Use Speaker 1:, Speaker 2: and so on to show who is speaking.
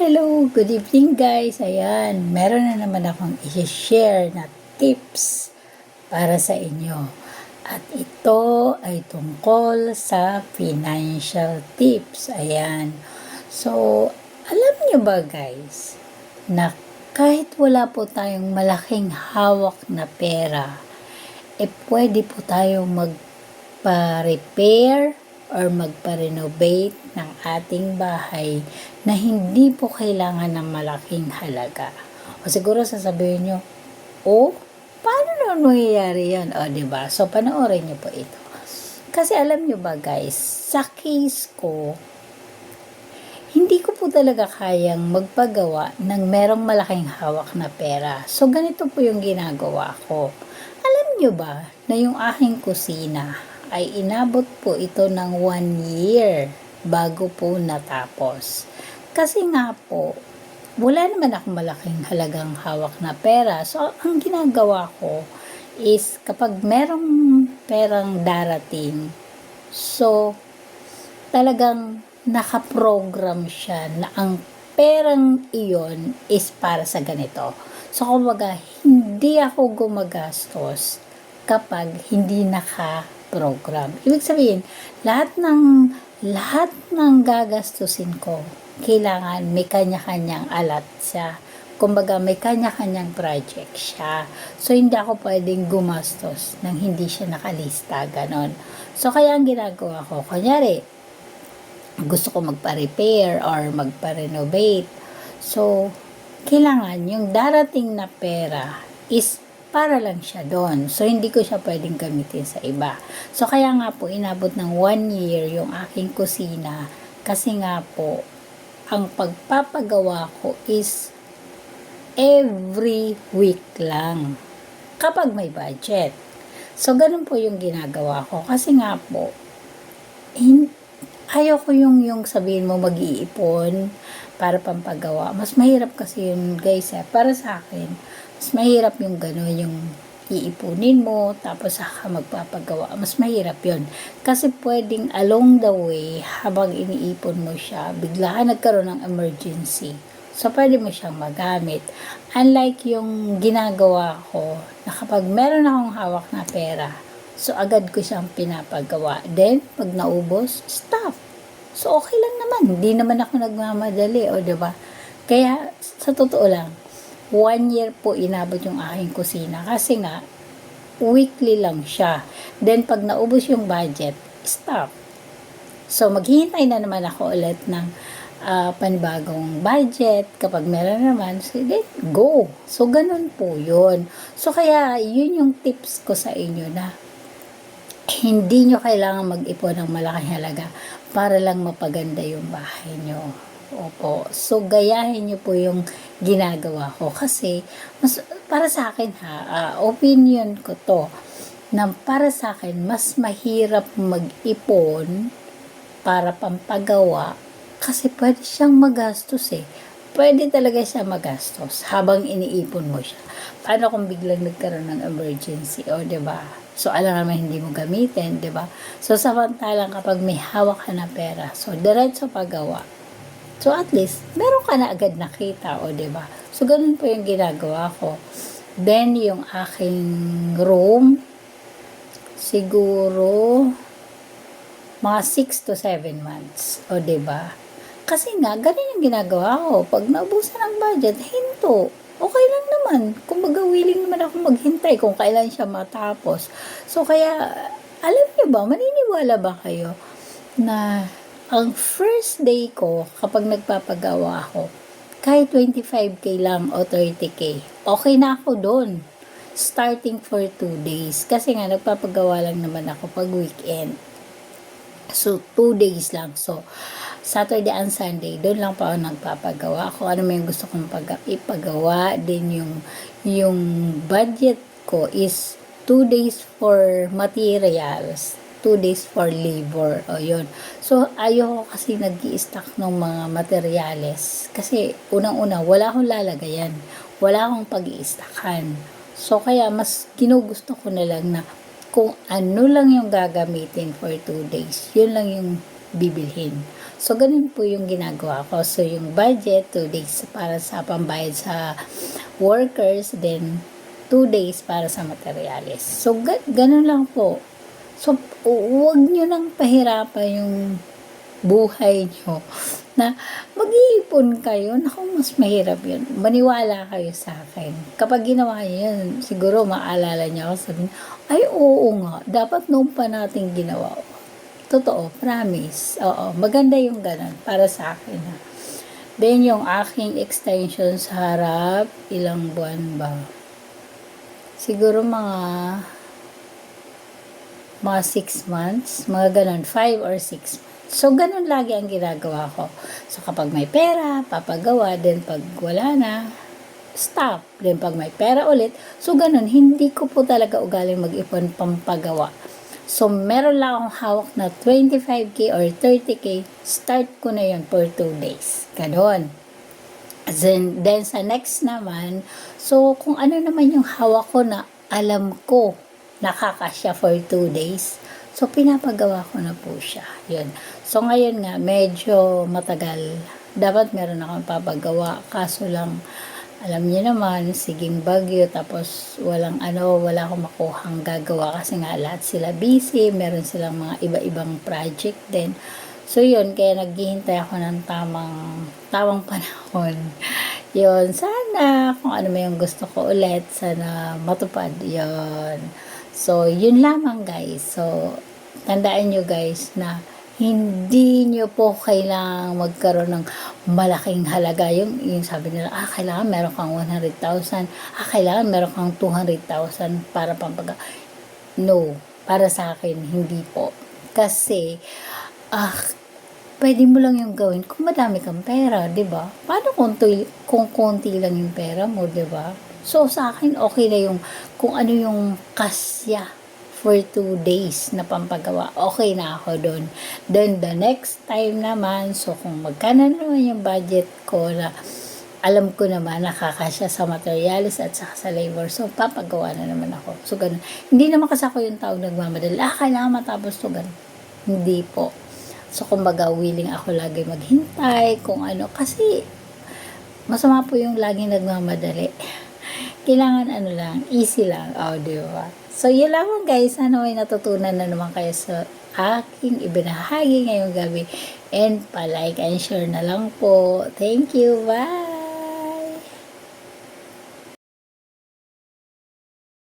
Speaker 1: Hello, good evening guys. Ayan, meron na naman akong i-share na tips para sa inyo. At ito ay tungkol sa financial tips. Ayan. So, alam niyo ba guys, na kahit wala po tayong malaking hawak na pera, eh pwede po tayong magpa-repair or magpa-renovate ng ating bahay na hindi po kailangan ng malaking halaga. O siguro sasabihin nyo, oh, paano naman mangyayari yan? O, ba? So, panoorin nyo po ito. Kasi alam nyo ba guys, sa case ko, hindi ko po talaga kayang magpagawa ng merong malaking hawak na pera. So, ganito po yung ginagawa ko. Alam nyo ba na yung aking kusina ay inabot po ito ng one year bago po natapos. Kasi nga po, wala naman akong malaking halagang hawak na pera. So, ang ginagawa ko is kapag merong perang darating, so, talagang nakaprogram siya na ang perang iyon is para sa ganito. So, kumbaga, hindi ako gumagastos kapag hindi naka-program. Ibig sabihin, lahat ng lahat ng gagastusin ko, kailangan may kanya-kanyang alat siya. Kumbaga, may kanya-kanyang project siya. So, hindi ako pwedeng gumastos nang hindi siya nakalista, ganon. So, kaya ang ginagawa ko, kunyari, gusto ko magpa-repair or magpa-renovate. So, kailangan yung darating na pera is para lang siya doon. So, hindi ko siya pwedeng gamitin sa iba. So, kaya nga po, inabot ng one year yung aking kusina kasi nga po, ang pagpapagawa ko is every week lang kapag may budget. So, ganun po yung ginagawa ko. Kasi nga po, hin- ayaw ko yung, yung sabihin mo mag-iipon para pampagawa. Mas mahirap kasi yun, guys, eh. Para sa akin, mas mahirap yung gano'n, yung iipunin mo, tapos saka magpapagawa. Mas mahirap yun. Kasi pwedeng along the way, habang iniipon mo siya, bigla ka nagkaroon ng emergency. So, pwede mo siyang magamit. Unlike yung ginagawa ko, na kapag meron akong hawak na pera, so agad ko siyang pinapagawa. Then, pag naubos, stop. So, okay lang naman. Hindi naman ako nagmamadali, o ba diba? Kaya, sa totoo lang, one year po inabot yung aking kusina. Kasi nga, weekly lang siya. Then, pag naubos yung budget, stop. So, maghihintay na naman ako ulit ng ah, panibagong budget. Kapag meron naman, sige, go. So, ganun po yun. So, kaya, yun yung tips ko sa inyo na hindi nyo kailangan mag-ipon ng malaking halaga para lang mapaganda yung bahay nyo. Opo. So, gayahin nyo po yung ginagawa ko. Kasi, mas, para sa akin ha, ah, opinion ko to, na para sa akin, mas mahirap mag-ipon para pampagawa kasi pwede siyang magastos eh. Pwede talaga siya magastos habang iniipon mo siya. Paano kung biglang nagkaroon ng emergency? O, 'di ba? So, alam naman hindi mo gamitin, 'di ba? So, samantalang kapag may hawak ka na pera, so, diretso paggawa. So, at least, meron ka na agad nakita, o, ba? So, ganun po yung ginagawa ko. Then, yung aking room, siguro, mga 6 to 7 months. O, ba? Kasi nga, ganun yung ginagawa ko. Pag naubusan ng budget, hinto. Okay lang naman. Kumbaga, willing naman ako maghintay kung kailan siya matapos. So, kaya, alam niyo ba, maniniwala ba kayo na ang first day ko, kapag nagpapagawa ako, kahit 25k lang o 30k, okay na ako doon. Starting for 2 days. Kasi nga, nagpapagawa lang naman ako pag weekend. So, 2 days lang. So, Saturday and Sunday, doon lang pa ako nagpapagawa. Kung ano may gusto kong pag ipagawa, din yung, yung budget ko is 2 days for materials, 2 days for labor. O yun. So, ayoko kasi nag stock ng mga materyales. Kasi, unang-una, wala akong lalagayan. Wala akong pag stockan So, kaya mas ginugusto ko na lang na kung ano lang yung gagamitin for 2 days, yun lang yung bibilhin. So, ganun po yung ginagawa ko. So, yung budget, 2 days para sa pambayad sa workers, then 2 days para sa materials. So, ga- ganun lang po. So, huwag nyo nang pahirapan yung buhay nyo na mag-iipon kayo. Naku, mas mahirap yun. Maniwala kayo sa akin. Kapag ginawa nyo yun, siguro maalala nyo ako sabihin, ay oo nga, dapat noon pa natin ginawa. Totoo, promise. Oo, maganda yung ganun para sa akin. Ha. Then, yung aking extension sa harap, ilang buwan ba? Siguro mga mga 6 months, mga ganun, 5 or 6 months. So, ganun lagi ang ginagawa ko. So, kapag may pera, papagawa, then pag wala na, stop. Then pag may pera ulit, so ganun, hindi ko po talaga ugaling mag-ipon pampagawa. So, meron lang akong hawak na 25k or 30k, start ko na yun for 2 days. Ganon. Then, then sa next naman, so kung ano naman yung hawak ko na alam ko nakakasya for 2 days, so pinapagawa ko na po siya. Yun. So ngayon nga, medyo matagal. Dapat meron akong papagawa. Kaso lang, alam niyo naman, siging bagyo, tapos walang ano, wala akong makuhang gagawa kasi nga lahat sila busy, meron silang mga iba-ibang project din. So yun, kaya naghihintay ako ng tamang, tamang panahon. Yun, sana kung ano may yung gusto ko ulit, sana matupad. Yun. So, yun lamang guys. So, tandaan nyo guys na hindi nyo po kailangang magkaroon ng malaking halaga. Yung, yung sabi nila, ah, kailangan meron kang 100,000. Ah, kailangan meron kang 200,000 para pampaga. No, para sa akin, hindi po. Kasi, ah, pwede mo lang yung gawin kung madami kang pera, di ba? Paano kung, kung konti lang yung pera mo, di ba? So, sa akin, okay na yung kung ano yung kasya for two days na pampagawa. Okay na ako doon. Then, the next time naman, so kung magkano naman yung budget ko na alam ko naman nakakasya sa materials at saka sa labor. So, papagawa na naman ako. So, ganun. Hindi naman kasi ako yung tao nagmamadali. Ah, kailangan matapos to ganun. Hindi po. So, kumbaga, willing ako lagi maghintay kung ano. Kasi, masama po yung lagi nagmamadali. Kailangan ano lang, easy lang. O, oh? So, yun lamang guys. Sana may natutunan na naman kayo sa aking ibinahagi ngayong gabi. And pa-like and share na lang po. Thank you. Bye!